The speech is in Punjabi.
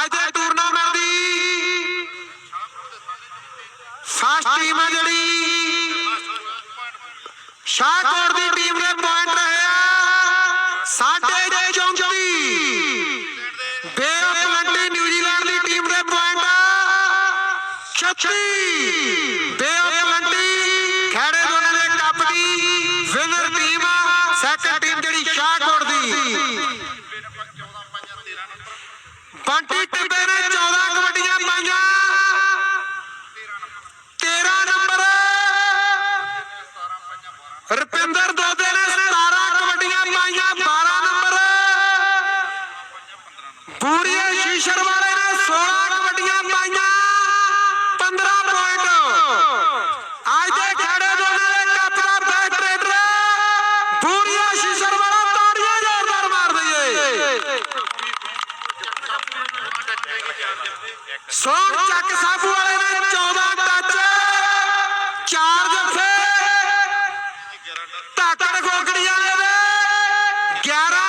ਅੱਜ ਦੇ ਟੂਰਨਾਮੈਂਟ ਦੀ ਫਸਟ ਟੀਮ ਹੈ ਜਿਹੜੀ ਸ਼ਾਹਕੋਟ ਦੀ ਟੀਮ ਦੇ ਪੁਆਇੰਟ ਰਹੇ ਆ ਸਾਡੇ ਦੇ 34 Bay of Plenty New Zealand the team ਦੇ ਪੁਆਇੰਟ 36 ਬੇ ਆਫ ਪਲੰਟੀ ਖੇੜੇ ਦੋਨੇ ਦੇ ਕੱਪ ਦੀ। ਵਿਨਰ ਟੀਮ ਸੈਕੰਡ ਟੀਮ ਜਿਹੜੀ ਸ਼ਾਹਕੋਟ ਦੀ ਬੰਟੀ ਟਿੱਬੇ ਨੇ 14 ਕਬੱਡੀਆਂ ਪਾਈਆਂ। 13 ਨੰਬਰ। ਰੁਪਿੰਦਰ ਦੋਦੇ ਨੇ 17 ਕਬੱਡੀਆਂ ਪਾਈਆਂ 12 ਨੰਬਰ। ਪੂਰੀਏ ਸ਼ੀਸ਼ਰ ਸੋਨ ਚੱਕ ਸਾਬੂ ਵਾਲੇ ਨੇ 14 ਟੱਚ ਚਾਰ ਜੱਫੇ ਧਾਕੜ ਗੋਗੜੀਆਂ ਦੇ 11